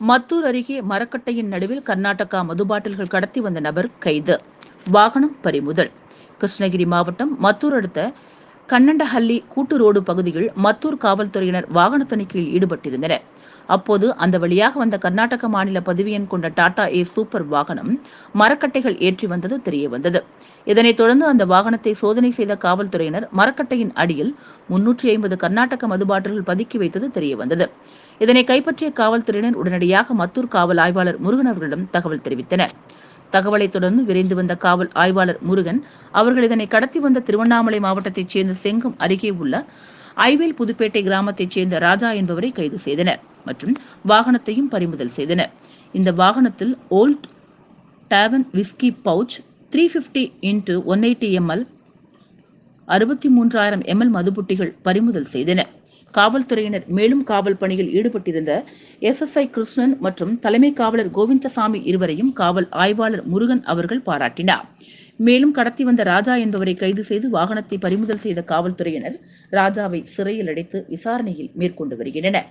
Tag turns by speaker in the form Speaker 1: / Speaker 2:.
Speaker 1: மத்தூர் அருகே மரக்கட்டையின் நடுவில் கர்நாடகா மது பாட்டில்கள் கடத்தி வந்த நபர் கைது. வாகனம் பறிமுதல். கிருஷ்ணகிரி மாவட்டம் மத்தூர் அடுத்த கண்ணண்டஹள்ளி கூட்டு ரோடு பகுதியில் மத்தூர் காவல்துறையினர் வாகன தணிக்கையில் ஈடுபட்டிருந்தனர். அப்போது அந்த வழியாக வந்த கர்நாடக மாநில பதவியன் கொண்ட டாடா ஏ சூப்பர் வாகனம் மரக்கட்டைகள் ஏற்றி வந்தது தெரிய வந்தது. இதனைத் தொடர்ந்து அந்த வாகனத்தை சோதனை செய்த காவல்துறையினர் மரக்கட்டையின் அடியில் முன்னூற்றி ஐம்பது கர்நாடக மதுபாட்டில்கள் பதுக்கி வைத்தது தெரிய வந்தது. இதனை கைப்பற்றிய காவல்துறையினர் உடனடியாக மத்தூர் காவல் ஆய்வாளர் முருகன் அவர்களிடம் தகவல் தெரிவித்தனர். தகவலை தொடர்ந்து விரைந்து வந்த காவல் ஆய்வாளர் முருகன் அவர்கள் இதனை கடத்தி வந்த திருவண்ணாமலை மாவட்டத்தைச் சேர்ந்த செங்கம் அருகே உள்ள ஐவேல் புதுப்பேட்டை கிராமத்தைச் சேர்ந்த ராஜா என்பவரை கைது செய்தனர் மற்றும் வாகனத்தையும் பறிமுதல் செய்தனர். இந்த வாகனத்தில் Old Tavern whisky pouch three fifty into one eighty ml அறுபத்தி மூன்றாயிரம் எம்எல் மதுபுட்டிகள் பறிமுதல் செய்தனர் காவல்துறையினர் மேலும் காவல் பணியில் ஈடுபட்டிருந்த எஸ்எஸ்ஐ கிருஷ்ணன் மற்றும் தலைமை காவலர் கோவிந்தசாமி இருவரையும் காவல் ஆய்வாளர் முருகன் அவர்கள் பாராட்டினார். மேலும் கடத்தி வந்த ராஜா என்பவரை கைது செய்து வாகனத்தை பறிமுதல் செய்த காவல்துறையினர் ராஜாவை சிறையில் அடைத்து விசாரணையில் மேற்கொண்டு வருகின்றனர்.